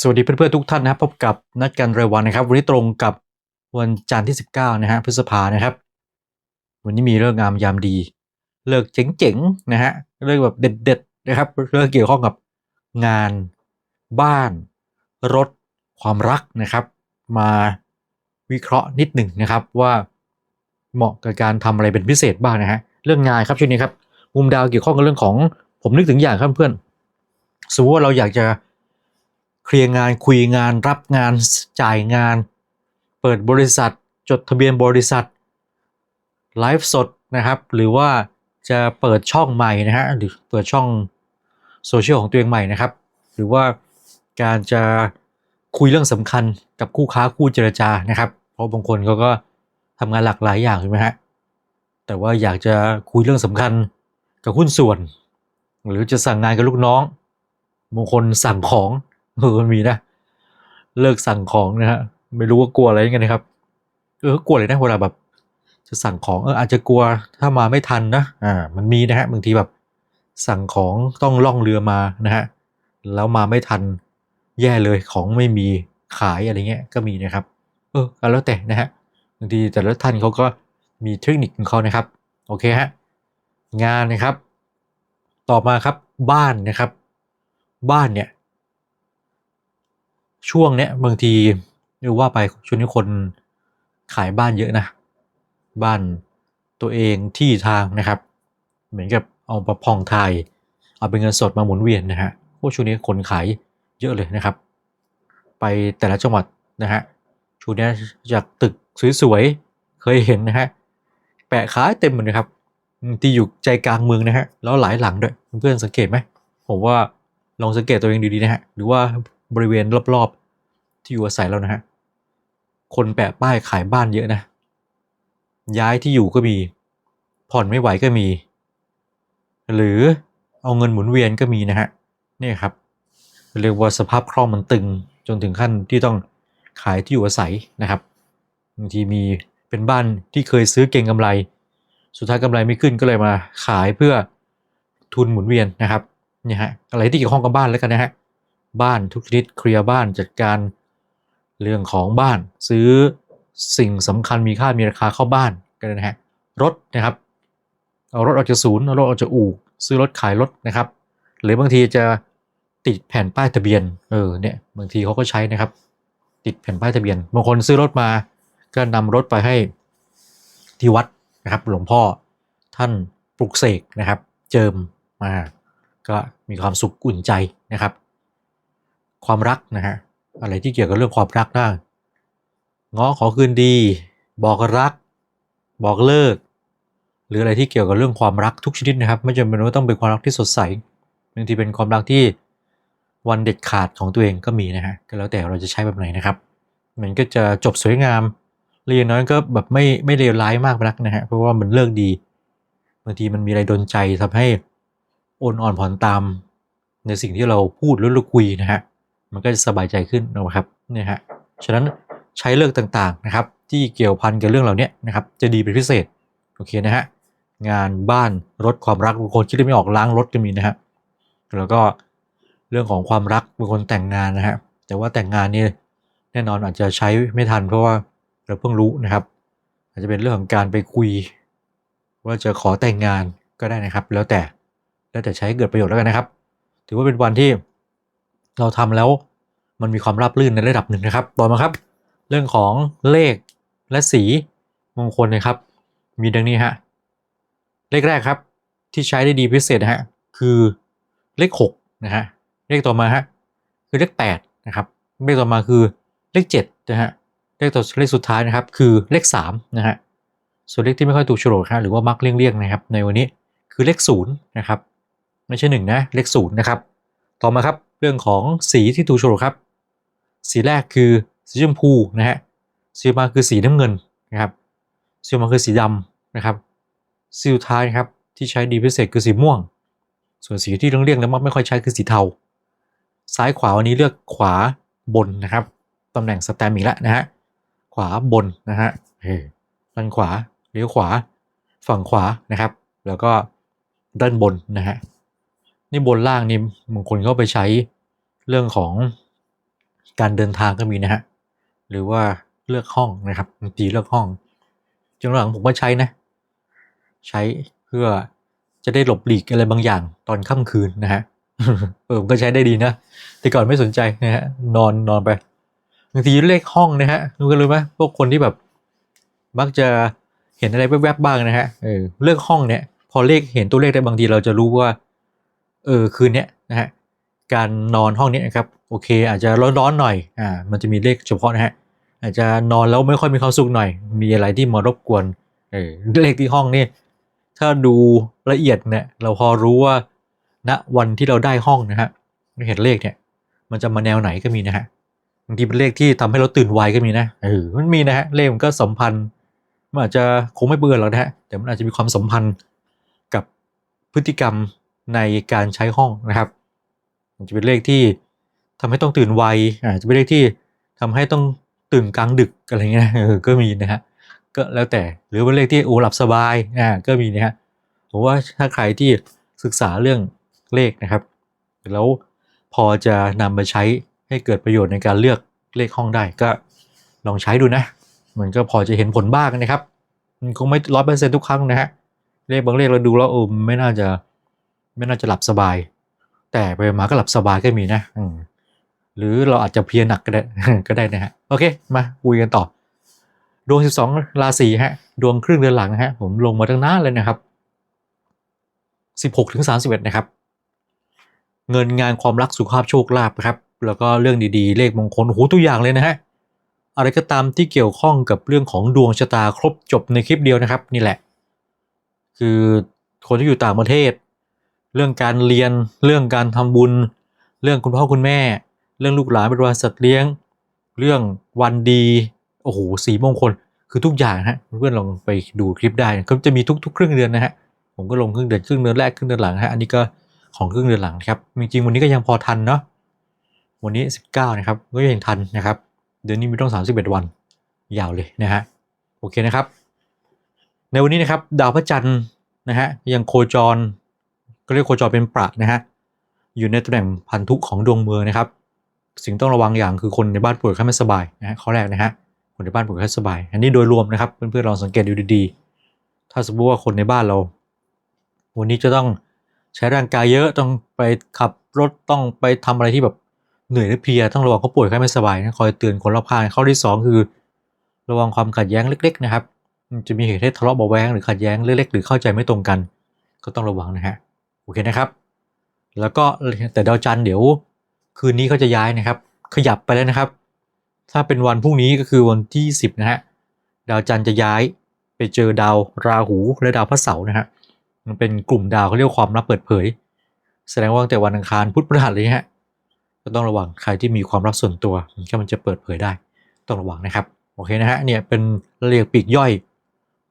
สวัสดีเพื่อนๆทุกท่านนะครับพบกับนัดกันรายวันนะครับ วันนี้ตรงกับวันจันทร์ที่ 19 นะฮะพฤษภานะครับ วันนี้มีเรื่องงามยามดี เลิกเจ๋งๆนะฮะเรื่องแบบเด็ดๆนะครับเรื่องเกี่ยวข้องกับงานบ้าน รถ ความรักนะครับ มาวิเคราะห์นิดหนึ่งนะครับว่าเหมาะกับการทำอะไรเป็นพิเศษบ้างนะฮะเรื่องงานครับช่วงนี้ครับมุมดาวเกี่ยวข้องกับเรื่องของผมนึกถึงอย่างครับเพื่อนสมมติว่าเราอยากจะ เคลียร์งานคุยงาน รับงานจ่ายงาน เปิดบริษัท จดทะเบียนบริษัทไลฟ์สดนะครับ หรือว่าจะเปิดช่องใหม่นะฮะหรือเปิดช่องโซเชียลของตัวเองใหม่นะครับ หรือว่าการจะคุยเรื่องสำคัญกับคู่ค้าคู่เจรจานะครับ เพราะบางคนเขาก็ทำงานหลากหลายอย่างใช่ไหมฮะแต่ว่าอยากจะคุยเรื่องสำคัญกับหุ้นส่วน หรือจะสั่งงานกับลูกน้องบางคนสั่งของ เออมีนะ เลิกสั่งของนะฮะ ไม่รู้ว่ากลัวอะไรกันนะครับ เออกลัวเลยนะเวลาแบบ จะสั่งของเอออาจจะกลัวถ้ามาไม่ทันนะ อ่า มันมีนะฮะบางทีแบบสั่งของต้องล่องเรือมานะฮะ แล้วมาไม่ทันแย่เลยของไม่มีขายอะไรเงี้ยก็มีนะครับ เออแล้วแต่นะฮะบางทีแต่ละท่านเขาก็มีเทคนิคของเขานะครับ โอเคฮะงานนะครับ ต่อมาครับบ้านนะครับ บ้านเนี่ย ช่วงเนี้ยบางทีเรียกว่าไปช่วงนี้คนขายบ้านเยอะนะ บ้านตัวเองที่ทางนะครับ เหมือนกับเอาประพองไทย เอาเป็นเงินสดมาหมุนเวียนนะฮะพวกช่วงนี้คนขายเยอะเลยนะครับ ไปแต่ละจังหวัดนะฮะช่วงนี้จากตึกสวยๆเคยเห็นนะฮะแปะขายเต็มหมดนะครับที่อยู่ใจกลางเมืองนะฮะแล้วหลายหลังด้วยเพื่อนๆสังเกตไหมผมว่าลองสังเกตตัวเองดีๆนะฮะหรือว่า บริเวณรอบๆ ที่อยู่อาศัยเรานะฮะ คนแปะป้ายขายบ้านเยอะนะ ย้ายที่อยู่ก็มี ผ่อนไม่ไหวก็มี หรือเอาเงินหมุนเวียนก็มีนะฮะนี่ครับ เรียกว่าสภาพคล่องมันตึงจนถึงขั้นที่ต้องขายที่อยู่อาศัยนะครับบางทีมีเป็นบ้านที่เคยซื้อเก่งกำไร สุดท้ายกำไรไม่ขึ้นก็เลยมาขายเพื่อทุนหมุนเวียนนะครับเนี่ยฮะอะไรที่เกี่ยวข้องกับบ้านแล้วกันนะฮะ บ้านทุกชนิดเคลียร์บ้านจัดการเรื่องของบ้าน ซื้อสิ่งสำคัญมีค่ามีราคาเข้าบ้านกันนะฮะรถนะครับเอารถออกจากศูนย์เอารถออกจากอู่ซื้อรถขายรถนะครับ หรือบางทีจะติดแผ่นป้ายทะเบียนเออเนี่ยบางทีเขาก็ใช้นะครับ ติดแผ่นป้ายทะเบียนบางคนซื้อรถมาก็นำรถไปให้ที่วัดนะครับ หลวงพ่อท่านปลุกเสกนะครับ เจิมมาก็มีความสุขอุ่นใจนะครับ ความรักนะฮะอะไรที่เกี่ยวกับเรื่องความรักได้ง้อขอคืนดี บอกรัก บอกเลิก หรืออะไรที่เกี่ยวกับเรื่องความรักทุกชนิดนะครับ ไม่จำเป็นว่าต้องเป็นความรักที่สดใสบางทีเป็นความรักที่วันเด็ดขาดของตัวเองก็มีนะฮะก็แล้วแต่เราจะใช้แบบไหนนะครับ มันก็จะจบสวยงามเรียนน้อยก็แบบไม่ไม่เลวร้ายมากนักนะฮะเพราะว่ามันเลิกดีบางทีมันมีอะไรดนใจทำให้โอนอ่อนผ่อนตาม ในสิ่งที่เราพูดหรือเราคุยนะฮะ มันก็จะสบายใจขึ้นนะครับนี่ฮะฉะนั้นใช้เลือกต่างๆนะครับ ที่เกี่ยวพันกับเรื่องเหล่านี้นะครับ จะดีเป็นพิเศษโอเคนะฮะงานบ้านรถความรักบางคนคิดไม่ออกล้างรถก็มีนะฮะแล้วก็เรื่องของความรักบางคนแต่งงานนะฮะแต่ว่าแต่งงานนี่แน่นอนอาจจะใช้ไม่ทันเพราะว่าเราเพิ่งรู้นะครับ อาจจะเป็นเรื่องของการไปคุย ว่าจะขอแต่งงานก็ได้นะครับ แล้วแต่แล้วแต่ใช้เกิดประโยชน์แล้วกันนะครับ ถือว่าเป็นวันที่ เราทำแล้วมันมีความราบรื่นในระดับหนึ่งนะครับ ต่อมาครับ เรื่องของเลขและสีมงคลนะครับ มีดังนี้ฮะ เลขแรกครับ ที่ใช้ได้ดีพิเศษฮะคือเลข6นะฮะ เลขต่อมาฮะคือเลข8นะครับ เลขต่อมาคือเลข7นะฮะ เลขตัวเลขสุดท้ายนะครับ คือเลข3นะฮะ ส่วนเลขที่ไม่ค่อยถูกโฉลกฮะหรือว่ามักเลี่ยงๆนะครับ ในวันนี้คือเลข0นะครับ ไม่ใช่1นะ เลข0นะครับ ต่อมาครับ เรื่องของสีที่ถูกโฉลกครับ สีแรกคือสีชมพูนะฮะสีมาคือสีน้ำเงินนะครับสีมาคือสีดำนะครับสีสุดท้ายนะครับที่ใช้ดีพิเศษคือสีม่วง ส่วนสีที่เลี่ยงๆแล้วมักไม่ค่อยใช้คือสีเทา ซ้ายขวาวันนี้เลือกขวาบนนะครับตำแหน่งสแตมอีกแล้วนะฮะขวาบนนะฮะด้านขวาเลี้ยวขวา ฝั่งขวานะครับ แล้วก็ด้านบนนะฮะ นี่บนล่างนี่บางคนเขาไปใช้เรื่องของการเดินทางก็มีนะฮะหรือว่าเลือกห้องนะครับบางทีเลือกห้องจนหลังผมก็ใช้นะ ใช้เพื่อจะได้หลบหลีกอะไรบางอย่างตอนค่ำคืนนะฮะเออผมก็ใช้ได้ดีนะแต่ก่อนไม่สนใจนะฮะนอนนอนไปบางทีเลขห้องนะฮะรู้กันรู้ไหมพวกคนที่แบบมักจะเห็นอะไรแวบๆบ้างนะฮะเออเลือกห้องเนี่ย พอเลขเห็นตัวเลขได้บางทีเราจะรู้ว่า เออคืนเนี้ยนะฮะการนอนห้องเนี้ยนะครับโอเค อาจจะร้อนๆหน่อยอ่ามันจะมีเลขเฉพาะนะฮะอาจจะนอนแล้วไม่ค่อยมีความสุขหน่อย มีอะไรที่มารบกวนเออเลขที่ห้องนี่ถ้าดูละเอียดเนี่ยเราพอรู้ว่าณวันที่เราได้ห้องนะฮะเห็นเลขเนี่ย มันจะมาแนวไหนก็มีนะฮะบางทีเป็นเลขที่ทำให้เราตื่นไวก็มีนะเออมันมีนะฮะเลขมันก็สัมพันธ์มันอาจจะคงไม่เบื่อหรอกนะฮะแต่มันอาจจะมีความสัมพันธ์กับพฤติกรรม ในการใช้ห้องนะครับจะเป็นเลขที่ทำให้ต้องตื่นไวอ่าจะเป็นเลขที่ทำให้ต้องตื่นกลางดึกอะไรเงี้ยก็มีนะฮะก็แล้วแต่หรือเป็นเลขที่โอ้หลับสบายอ่าก็มีนะฮะผมว่าถ้าใครที่ศึกษาเรื่องเลขนะครับ แล้วพอจะนำมาใช้ให้เกิดประโยชน์ในการเลือกเลขห้องได้ก็ลองใช้ดูนะ มันก็พอจะเห็นผลบ้างนะครับ มันคงไม่ร้อยเปอร์เซ็นต์ทุกครั้งนะฮะเลขบางเลขเราดูแล้วเออไม่น่าจะ ไม่น่าจะหลับสบาย แต่ไปมาก็หลับสบายก็มีนะหรือเราอาจจะเพียหนักก็ได้ก็ได้นะฮะโอเคมาคุยกันต่อ ดวง 12 ราศีฮะ ดวงครึ่งเดือนหลังฮะ ผมลงมาตั้งนานเลยนะครับ 16ถึง31 นะครับ เงินงานความรักสุขภาพโชคลาภครับ แล้วก็เรื่องดีๆ เลขมงคลโอ้โหตัวอย่างเลยนะฮะอะไรก็ตามที่เกี่ยวข้องกับเรื่องของดวงชะตาครบจบในคลิปเดียวนะครับ นี่แหละ คือคนที่อยู่ต่างประเทศ เรื่องการเรียน เรื่องการทำบุญ เรื่องคุณพ่อคุณแม่ เรื่องลูกหลานเป็นวันสัตว์เลี้ยง เรื่องวันดี โอ้โหสีมงคล คือทุกอย่างฮะเพื่อนลองไปดูคลิปได้ก็จะมีทุก ๆ ครึ่งเดือนนะฮะ ผมก็ลงครึ่งเดือนครึ่งเดือนแรกครึ่งเดือนหลังฮะ อันนี้ก็ของครึ่งเดือนหลังครับ จริงๆวันนี้ก็ยังพอทันเนาะ วันนี้ 19 นะครับ ก็ยังทันนะครับ เดือนนี้มีต้อง 31 วัน ยาวเลยนะฮะ โอเคนะครับ ในวันนี้นะครับดาวพระจันทร์นะฮะยังโคจร ก็เรียกโคจรเป็นประนะฮะอยู่ในตำแหน่งพันธุของดวงเมืองนะครับ สิ่งต้องระวังอย่างคือคนในบ้านป่วยไข้ไม่สบายนะฮะข้อแรกนะฮะคนในบ้านป่วยไข้สบาย อันนี้โดยรวมนะครับเพื่อนๆลองสังเกตดูดีๆ ถ้าสมมติว่าคนในบ้านเรา วันนี้จะต้องใช้ร่างกายเยอะต้องไปขับรถต้องไปทำอะไรที่แบบเหนื่อยหรือเพลียต้องระวังเขาป่วยไข้ไม่สบายนะคอยเตือนคนรอบข้างข้อที่สองคือ ระวังความขัดแย้งเล็ก ๆ นะครับจะมีเหตุให้ทะเลาะเบาแวงหรือขัดแย้งเล็กๆหรือเข้าใจไม่ตรงกัน ก็ต้องระวังนะฮะ อเคนะครับ แล้วก็แต่ดาวจันทร์เดี๋ยวคืนนี้เขาจะย้ายนะครับ ขยับไปแล้วนะครับ ถ้าเป็นวันพรุ่งนี้ก็คือวันที่ 10 นะฮะดาวจันทร์จะย้ายไปเจอดาวราหูและดาวพระเสาร์นะฮะมันเป็นกลุ่มดาวเขาเรียกว่าความลับเปิดเผย แสดงว่าตั้งแต่วันอังคารพุธพฤหัสเลยฮะก็ต้องระวังใครที่มีความลับส่วนตัวมันก็มันจะเปิดเผยได้ ต้องระวังนะครับโอเคนะฮะเนี่ยเป็นเรียกปีกย่อย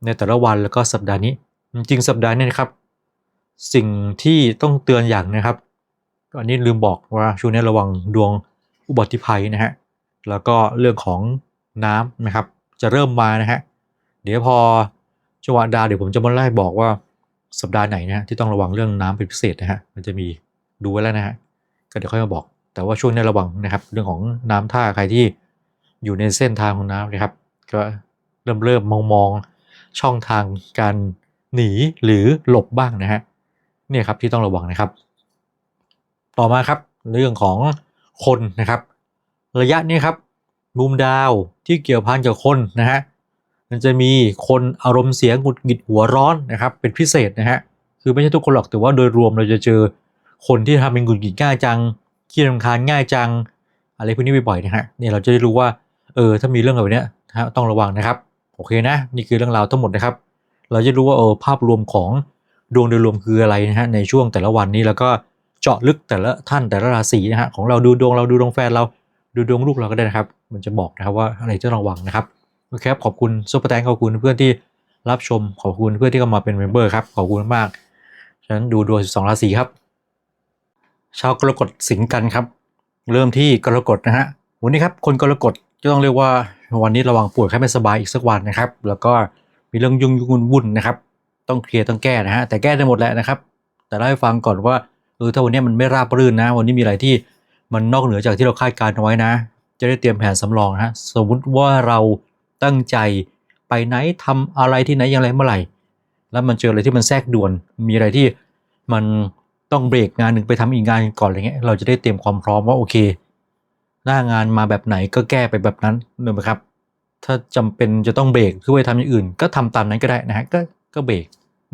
ในแต่ละวันแล้วก็สัปดาห์นี้ จริงสัปดาห์นี้นะครับ สิ่งที่ต้องเตือนอย่างนะครับ อันนี้ลืมบอกว่าช่วงนี้ระวังดวงอุบัติภัยนะฮะ แล้วก็เรื่องของน้ำนะครับ จะเริ่มมานะฮะ เดี๋ยวพอจังหวะดาวเดี๋ยวผมจะมาไล่บอกว่าสัปดาห์ไหนนะฮะที่ต้องระวังเรื่องน้ำเป็นพิเศษนะฮะ มันจะมีดูไว้แล้วนะฮะ ก็เดี๋ยวค่อยมาบอก แต่ว่าช่วงนี้ระวังนะครับ เรื่องของน้ำท่าใครที่อยู่ในเส้นทางของน้ำนะครับ ก็เริ่มเริ่มมองมองช่องทางการหนีหรือหลบบ้างนะฮะ เนี่ยครับที่ต้องระวังนะครับ ต่อมาครับเรื่องของคนนะครับ ระยะนี้ครับมุมดาวที่เกี่ยวพันกับคนนะฮะมันจะมีคนอารมณ์เสียหงุดหงิดหัวร้อนนะครับ เป็นพิเศษนะฮะคือไม่ใช่ทุกคนหรอกแต่ว่าโดยรวมเราจะเจอคนที่ทำเป็นหงุดหงิดง่ายจังขี้รำคาญง่ายจัง อะไรพวกนี้บ่อยๆนะฮะเนี่ยเราจะได้รู้ว่าเออถ้ามีเรื่องแบบนี้นะฮะต้องระวังนะครับ โอเคนะ นี่คือเรื่องราวทั้งหมดนะครับ เราจะรู้ว่าเออภาพรวมของ ดวงโดยรวมคืออะไรนะฮะในช่วงแต่ละวันนี้แล้วก็เจาะลึกแต่ละท่านแต่ละราศีนะฮะของเราดูดวงเราดูดวงแฟนเราดูดวงลูกเราก็ได้นะครับ มันจะบอกนะครับว่าอะไรที่ระวังนะครับโอเคครับขอบคุณซุปเปอร์แตงขอบคุณเพื่อนที่รับชมขอบคุณเพื่อนที่เข้ามาเป็นเมมเบอร์ครับขอบคุณมากฉะนั้นดูดวง12 ราศีครับชาวกรกฎสิงกันครับ เริ่มที่กรกฎนะฮะวันนี้ครับคนกรกฎก็ต้องเรียกว่าวันนี้ระวังป่วยไข้ไม่สบายอีกสักวันนะครับ แล้วก็มีเรื่องยุ่งยุ่งวุ่นนะครับ ต้องเคลียร์ต้องแก้นะฮะแต่แก้ได้หมดแหละนะครับ แต่เล่าให้ฟังก่อนว่าเออถ้าวันนี้มันไม่ราบรื่นนะ วันนี้มีอะไรที่มันนอกเหนือจากที่เราคาดการณ์เอาไว้นะ จะได้เตรียมแผนสำรองนะฮะสมมติว่าเราตั้งใจไปไหนทำอะไรที่ไหนอย่างไรเมื่อไหร่ แล้วมันเจออะไรที่มันแทรกด่วน มีอะไรที่มันต้องเบรกงานหนึ่งไปทำอีกงานก่อนอะไรเงี้ย เราจะได้เตรียมความพร้อมว่าโอเค หน้างานมาแบบไหนก็แก้ไปแบบนั้นเนกไหมครับ ถ้าจำเป็นจะต้องเบรกเพื่อไปทำอย่างอื่น ก็ทำตามนั้นก็ได้นะฮะก็ ก็เบรก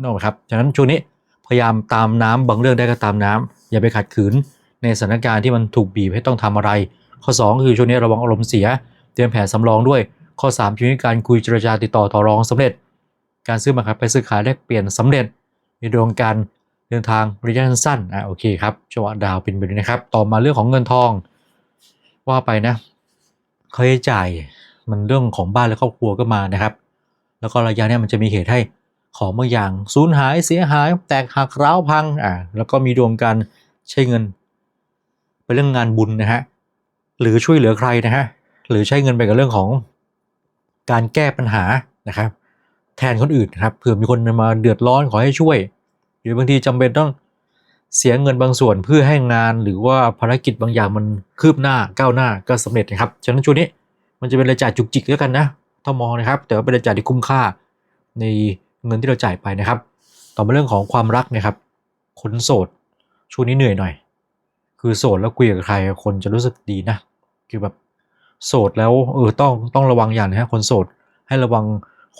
นอกครับฉะนั้นช่วงนี้พยายามตามน้ำบางเรื่องได้ก็ตามน้ำอย่าไปขัดขืนในสถานการณ์ที่มันถูกบีบให้ต้องทำอะไร ข้อ 2 คือช่วงนี้ระวังอารมณ์เสีย เตรียมแผนสำรองด้วย ข้อ3ช่วงนี้การคุยเจรจาติดต่อต่อรองสำเร็จ การซื้อมาครับไปซื้อขายแลกเปลี่ยนสำเร็จในดวงการเดินทางระยะสั้นอะโอเคครับจังหวะดาวเป็นแบบนี้นะครับ ต่อมาเรื่องของเงินทอง ว่าไปนะค่าใช้จ่ายมันเรื่องของบ้านและครอบครัวก็มานะครับ แล้วก็ระยะนี้มันจะมีเหตุให้ ของบางอย่างสูญหายเสียหายแตกหักร้าวพังอ่าแล้วก็มีดวงการใช้เงินไปเรื่องงานบุญนะฮะหรือช่วยเหลือใครนะฮะหรือใช้เงินไปกับเรื่องของการแก้ปัญหานะครับ แทนคนอื่นนะครับเผื่อมีคนมาเดือดร้อนขอให้ช่วย หรือบางทีจำเป็นต้องเสียเงินบางส่วนเพื่อให้งานหรือว่าภารกิจบางอย่างมันคืบหน้าก้าวหน้าก็สำเร็จนะครับฉะนั้นช่วงนี้มันจะเป็นรายจ่ายจุกจิกแล้วกันนะถ้ามองนะครับ แต่ว่าเป็นรายจ่ายที่คุ้มค่าใน เงินที่เราจ่ายไปนะครับ ต่อมาเรื่องของความรักนะครับคนโสดช่วงนี้เหนื่อยหน่อย คือโสดแล้วคุยกับใครคนจะรู้สึกดีนะคือแบบโสดแล้วเออต้องต้องระวังอย่างนะฮะคนโสดให้ระวัง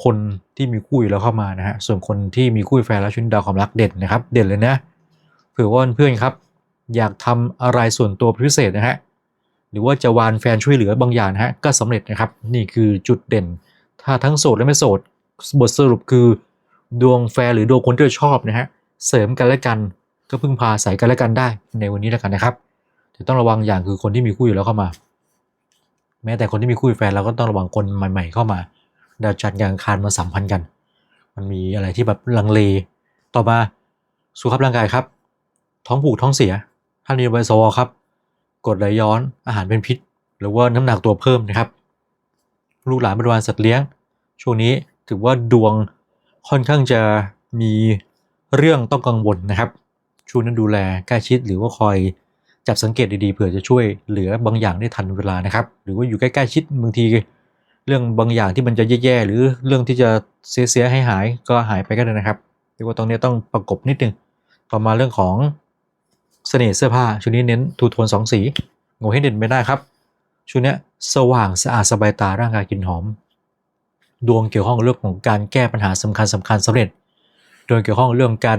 คนที่มีคู่อยู่แล้วเข้ามานะฮะส่วนคนที่มีคู่แฟนแล้วชุนดาวความรักเด่นนะครับ เด่นเลยนะเผื่อว่าเพื่อนครับ อยากทำอะไรส่วนตัวพิเศษนะฮะหรือว่าจะวานแฟนช่วยเหลือบางอย่างนะฮะก็สำเร็จนะครับ นี่คือจุดเด่น ถ้าทั้งโสดและไม่โสด บทสรุปคือ ดวงแฟนหรือดวงคนที่เราชอบนะฮะเสริมกันและกันก็พึ่งพาใส่กันและกันได้ในวันนี้แล้วกันนะครับแต่ต้องระวังอย่างคือคนที่มีคู่อยู่แล้วเข้ามา แม้แต่คนที่มีคู่แฟนเราก็ต้องระวังคนใหม่ ๆ เข้ามาดาวจันทร์กับอังคารมาสัมพันธ์กัน มันมีอะไรที่แบบลังเล ต่อมาสุขภาพร่างกายครับ ท้องผูกท้องเสียท่านเรียนไบโซครับกดไหลย้อนอาหารเป็นพิษ หรือว่าน้ำหนักตัวเพิ่มนะครับ ลูกหลานบริวารสัตว์เลี้ยง ช่วงนี้ถือว่าดวง ค่อนข้างจะมีเรื่องต้องกังวลนะครับช่วงนั้นดูแลใกล้ชิดหรือว่าคอยจับสังเกตดีๆเผื่อจะช่วยเหลือบางอย่างได้ทันเวลานะครับ หรือว่าอยู่ใกล้ๆชิดบางที เรื่องบางอย่างที่มันจะแย่ๆหรือเรื่องที่จะเสียๆให้หายก็หายไปก็ได้นะครับเรียกว่าตรงนี้ต้องประกบนิดนึงต่อมาเรื่องของเสน่ห์เสื้อผ้าชุดนี้เน้นทูโทนสองสีงงให้เด่นไม่ได้ครับชุดนี้สว่างสะอาดสบายตาร่างกายกลิ่นหอม ดวงเกี่ยวข้องเรื่องของการแก้ปัญหาสำคัญสำคัญสำเร็จ ดวงเกี่ยวข้องเรื่องการ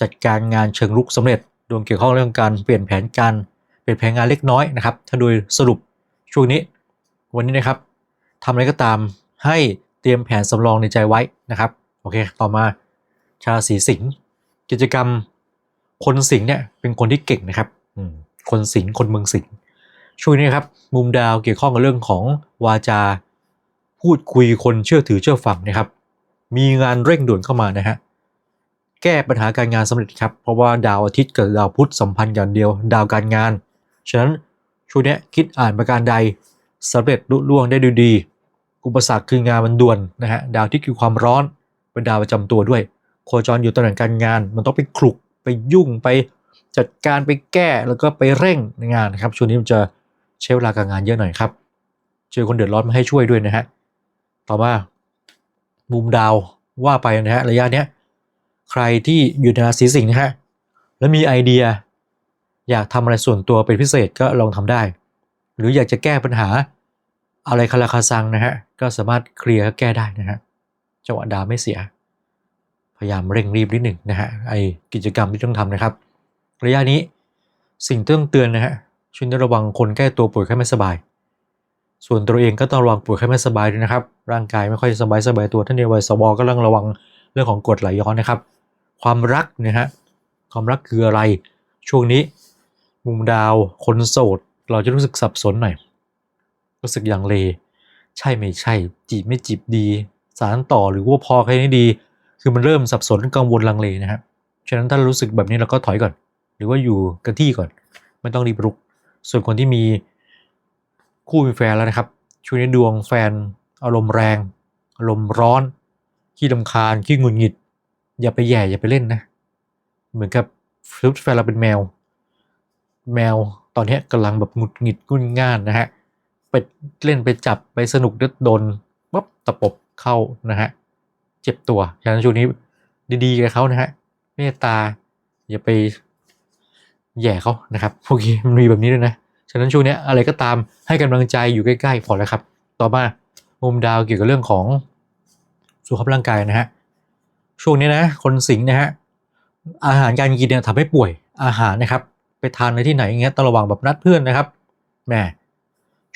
จัดการงานเชิงรุกสำเร็จ ดวงเกี่ยวข้องเรื่องการเปลี่ยนแผนการเปลี่ยนแผนงานเล็กน้อยนะครับ ถ้าโดยสรุปช่วงนี้ วันนี้นะครับทำอะไรก็ตามให้เตรียมแผนสำรองในใจไว้นะครับ โอเค ต่อมาชาวศรีสิงห์กิจกรรมคนสิงห์เนี่ยเป็นคนที่เก่งนะครับคนสิงห์คนเมืองสิงห์ช่วงนี้ครับ มุมดาวเกี่ยวข้องกับเรื่องของวาจา พูดคุยคนเชื่อถือเชื่อฟังนะครับ มีงานเร่งด่วนเข้ามานะฮะแก้ปัญหาการงานสำเร็จครับเพราะว่าดาวอาทิตย์กับดาวพุธสัมพันธ์อย่างเดียว ดาวการงาน ฉะนั้นช่วงนี้คิดอ่านประการใดสำเร็จลุล่วงได้ดูดี อุปสรรคคืองานมันด่วนนะฮะดาวที่คือความร้อนเป็นดาวประจำตัวด้วย โคจรอยู่ตำแหน่งการงาน มันต้องไปคลุกไปยุ่งไปจัดการไปแก้แล้วก็ไปเร่งในงานนะครับช่วงนี้มันจะใช้เวลาการงานเยอะหน่อยครับ เจอคนเดือดร้อนมาให้ช่วยด้วยนะฮะ ต่อมา มุมดาวว่าไปนะฮะระยะเนี้ยใครที่อยู่ในราศีสิงห์นะฮะแล้วมีไอเดีย อยากทำอะไรส่วนตัวเป็นพิเศษก็ลองทำได้ หรืออยากจะแก้ปัญหาอะไรคาราคาซังนะฮะก็สามารถเคลียร์แก้ได้นะฮะจังหวะดาวไม่เสีย พยายามเร่งรีบนิดหนึ่งนะฮะไอกิจกรรมที่ต้องทำนะครับ ระยะนี้สิ่งที่ต้องเตือนนะฮะช่วยระวังคนใกล้ตัวป่วยไข้ไม่สบาย ส่วนตัวเองก็ต้องระวังป่วยไข้ไม่สบายด้วยนะครับ ร่างกายไม่ค่อยสบายสบายตัวท่านในวัยสบก็ต้องระวังเรื่องของกรดไหลย้อนนะครับ ความรักนะฮะความรักคืออะไร ช่วงนี้ มุมดาวคนโสด เราจะรู้สึกสับสนหน่อยรู้สึกอย่างเล ใช่ไม่ใช่ จีบไม่จีบดี สารต่อหรือว่าพอแค่นี้ดี คือมันเริ่มสับสนกังวลลังเลนะครับฉะนั้นถ้ารู้สึกแบบนี้เราก็ถอยก่อน หรือว่าอยู่กับที่ก่อน ไม่ต้องรีบรุก ส่วนคนที่มี คู่มีแฟนแล้วนะครับ ช่วงนี้ดวงแฟนอารมณ์แรง อารมณ์ร้อนขี้ลำคาญขี้งุดหงิด อย่าไปแย่อย่าไปเล่นนะ เหมือนกับฟแฟนเราเป็นแมว แมวตอนนี้กำลังแบบหงุดหงิดงุนง่านนะฮะไปเล่นไปจับไปสนุกโดนปั๊บตะปบเข้านะฮะเจ็บตัวฉะนั้นช่วงนี้ดีๆกับเขานะฮะเมตตาอย่าไปแย่เขานะครับพวกนี้มันมีแบบนี้ด้วยนะ ฉะนั้นช่วงนี้อะไรก็ตามให้กำลังใจอยู่ใกล้ๆพอแล้วครับ ต่อมามุมดาวเกี่ยวกับเรื่องของสุขภาพร่างกายนะฮะช่วงนี้นะคนสิงห์นะฮะอาหารการกินเนี่ยทำให้ป่วยอาหารนะครับ ไปทานในที่ไหนอย่างเงี้ยต้องระวังแบบนัดเพื่อนนะครับแหม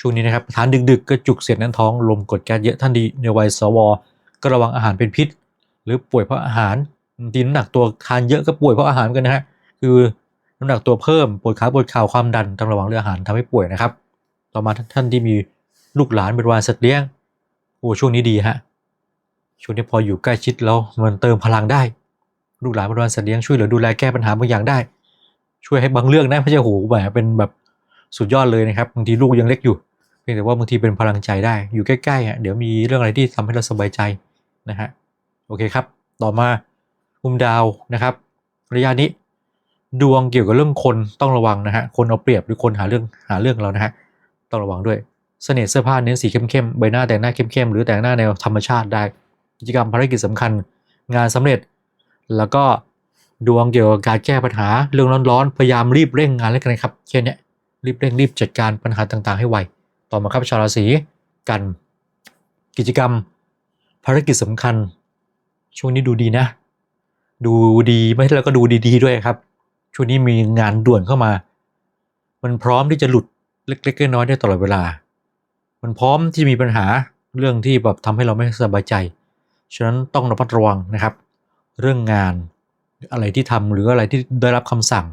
ช่วงนี้นะครับทานดึกๆก็จุกเสียดแน่นท้องลมกดแก๊สเยอะท่านดีในวัยสวก็ระวังอาหารเป็นพิษ หรือป่วยเพราะอาหารบางทีน้ำหนักตัวทานเยอะก็ป่วยเพราะอาหารกันนะฮะคือ น้ำหนักตัวเพิ่มปวดขาปวดเข่าความดันต้องระวังเรื่องอาหารทำให้ป่วยนะครับ ต่อมาท่านที่มีลูกหลานเป็นวานสัตว์เลี้ยงโอ้ช่วงนี้ดีฮะช่วงนี้พออยู่ใกล้ชิดแล้วมันเติมพลังได้ ลูกหลานเป็นวานสัตว์เลี้ยงช่วยเหลือดูแลแก้ปัญหาบางอย่างได้ ช่วยให้บางเรื่องได้ไม่ใช่โหแหมเป็นแบบสุดยอดเลยนะครับบางทีลูกยังเล็กอยู่เพียงแต่ว่าบางทีเป็นพลังใจได้อยู่ใกล้ๆอะเดี๋ยวมีเรื่องอะไรที่ทำให้เราสบายใจนะฮะโอเคครับ ต่อมามุมดาวนะครับ ระยะนี้ ดวงเกี่ยวกับเรื่องคนต้องระวังนะฮะคนเอาเปรียบหรือคนหาเรื่องหาเรื่องเรานะฮะต้องระวังด้วยเสน่ห์เสื้อผ้าเน้นสีเข้มๆใบหน้าแต่งหน้าเข้มๆหรือแต่งหน้าแนวธรรมชาติได้ กิจกรรมภารกิจสำคัญ งานสำเร็จ แล้วก็ดวงเกี่ยวกับการแก้ปัญหาเรื่องร้อนๆพยายามรีบเร่งงานแล้วกันครับเช่นเนี้ยรีบเร่งรีบจัดการปัญหาต่างๆ ให้ไวต่อมาครับชาวราศีกัน กิจกรรม ภารกิจสำคัญ ช่วงนี้ดูดีนะ ดูดีไม่ใช่แล้วก็ดูดี ๆ ด้วยครับ ช่วงนี้มีงานด่วนเข้ามา มันพร้อมที่จะหลุดเล็กๆน้อยๆได้ตลอดเวลา มันพร้อมที่จะมีปัญหาเรื่องที่แบบทำให้เราไม่สบายใจ ฉะนั้นต้องระมัดระวังนะครับ เรื่องงานอะไรที่ทำหรืออะไรที่ได้รับคำสั่ง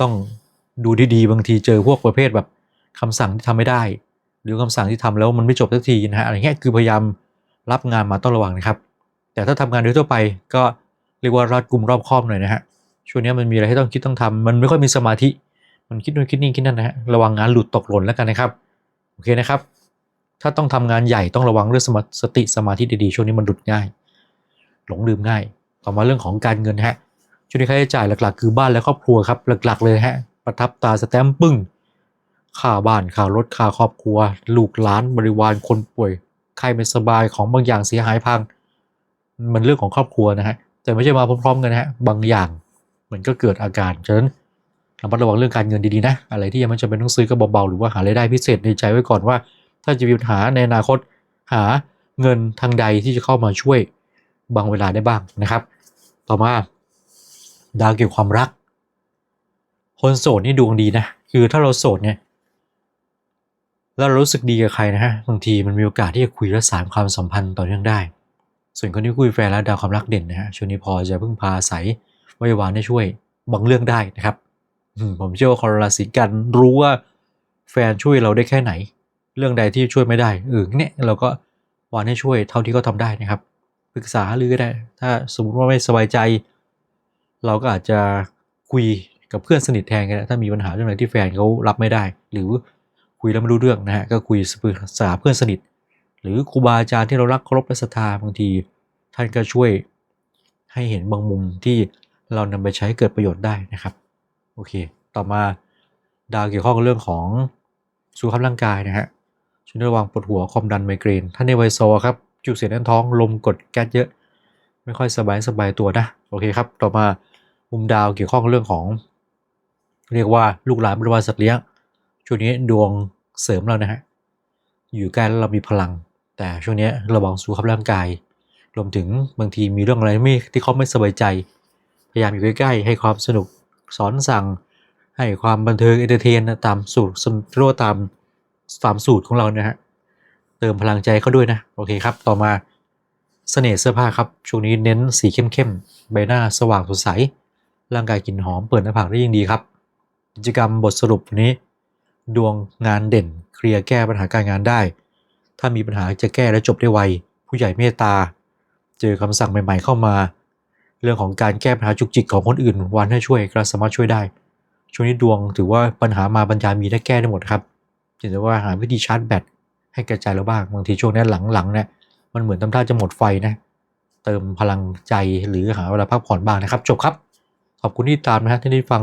ต้องดูดีๆบางทีเจอพวกประเภทแบบคำสั่งที่ทำไม่ได้ หรือคำสั่งที่ทำแล้วมันไม่จบสักทีนะฮะอะไรเงี้ยคือพยายามรับงานมาต้องระวังนะครับ แต่ถ้าทำงานโดยทั่วไปก็เรียกว่ารัดกลุ่มรอบคอบหน่อยนะฮะ ช่วงนี้มันมีอะไรให้ต้องคิดต้องทำมันไม่ค่อยมีสมาธิ มันคิดนู่นคิดนี่คิดนั่นนะฮะระวังงานหลุดตกหล่นแล้วกันนะครับโอเคนะครับ ถ้าต้องทำงานใหญ่ต้องระวังเรื่องสมาสติสมาธิดีๆช่วงนี้มันหลุดง่าย หลงลืมง่าย ต่อมาเรื่องของการเงินฮะช่วงนี้ค่าใช้จ่ายหลักๆ คือบ้านและครอบครัวครับหลัก ๆ เลยฮะประทับตาสแตมป์ปึ้งค่าบ้านค่ารถค่าครอบครัว ลูกหลานบริวารคนป่วยใครไม่สบายของบางอย่างเสียหายพัง มันเรื่องของครอบครัวนะฮะแต่ไม่ใช่มาพร้อมๆกันนะฮะบางอย่าง มันก็เกิดอาการฉะนั้นระมัดระวังเรื่องการเงินดีๆนะ อะไรที่ยังไม่จำเป็นต้องซื้อก็เบาๆหรือว่าหารายได้พิเศษในใจไว้ก่อนว่า ถ้าจะมีปัญหาในอนาคตหาเงินทางใดที่จะเข้ามาช่วยบางเวลาได้บ้างนะครับ ต่อมาดาวเกี่ยวกับความรัก คนโสดนี่ดวงดีนะ คือถ้าเราโสดเนี่ยแล้วเรารู้สึกดีกับใครนะฮะบางทีมันมีโอกาสที่จะคุยและสานความสัมพันธ์ต่อเนื่องได้ ส่วนคนที่คุยแฟนแล้วดาวความรักเด่นนะฮะช่วงนี้พอจะพึ่งพาอาศัย วิวานได้ช่วยบางเรื่องได้นะครับผมเชื่อว่าคนราศีกันรู้ว่าแฟนช่วยเราได้แค่ไหน เรื่องใดที่ช่วยไม่ได้เออเนี่ยเราก็วานให้ช่วยเท่าที่เขาทำได้นะครับปรึกษาหรือก็ได้ ถ้าสมมติว่าไม่สบายใจ เราก็อาจจะคุยกับเพื่อนสนิทแทนกันถ้ามีปัญหาเรื่องอะไรที่แฟนเขารับไม่ได้ หรือคุยแล้วไม่รู้เรื่องนะฮะก็คุยปรึกษาเพื่อนสนิท หรือครูบาอาจารย์ที่เรารักเคารพและศรัทธาบางที ท่านก็ช่วยให้เห็นบางมุมที่ เรานำไปใช้เกิดประโยชน์ได้นะครับ โอเค ต่อมาดาวเกี่ยวข้องกับเรื่องของสุขภาพร่างกายนะฮะช่วยระวังปวดหัวความดันไมเกรนท่านในไวโซครับ จุกเสียดแน่นท้องลมกดแก๊สเยอะ ไม่ค่อยสบายสบายตัวนะ โอเคครับ ต่อมามุมดาวเกี่ยวข้องกับเรื่องของ เรียกว่าลูกหลานบริวารสัตว์เลี้ยงช่วงนี้ดวงเสริมเรานะฮะอยู่ใกล้แล้วเรามีพลัง แต่ช่วงนี้ระวังสุขภาพร่างกาย รวมถึงบางทีมีเรื่องอะไรไม่ที่เขาไม่สบายใจ พยายามอยู่ใกล้ๆให้ความสนุกสอนสั่ง ให้ความบันเทิงเอนเตอร์เทนนตามสูตรเรียกว่าตามตามสูตรของเรานะฮะเติมพลังใจเขาด้วยนะ โอเคครับ ต่อมาเสน่ห์เสื้อผ้าครับ ช่วงนี้เน้นสีเข้มๆ ใบหน้าสว่างสดใส ร่างกายกลิ่นหอมเปิดหน้าผากได้ยิ่งดีครับ กิจกรรมบทสรุปวันนี้ ดวงงานเด่น เคลียร์แก้ปัญหาการงานได้ ถ้ามีปัญหาจะแก้และจบได้ไว ผู้ใหญ่เมตตา เจอคำสั่งใหม่ๆเข้ามา เรื่องของการแก้ปัญหาจุกจิกของคนอื่น วันให้ช่วยก็สามารถช่วยได้ ช่วงนี้ดวงถือว่าปัญหามาบรรยามีได้แก้ได้หมดครับเพียงแต่ว่าหาวิธีชาร์จแบตให้กระจายเราบ้างบางทีช่วงนี้หลังๆเนี่ยมันเหมือนทำท่าจะหมดไฟนะเติมพลังใจหรือหาเวลาพักผ่อนบ้างนะครับ จบครับ ขอบคุณที่ตามนะฮะที่ได้ฟัง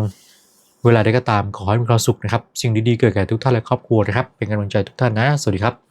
เวลาใดก็ตามขอให้มีความสุขนะครับ สิ่งดีๆเกิดแก่ทุกท่านและครอบครัวนะครับ เป็นกำลังใจทุกท่านนะ สวัสดีครับ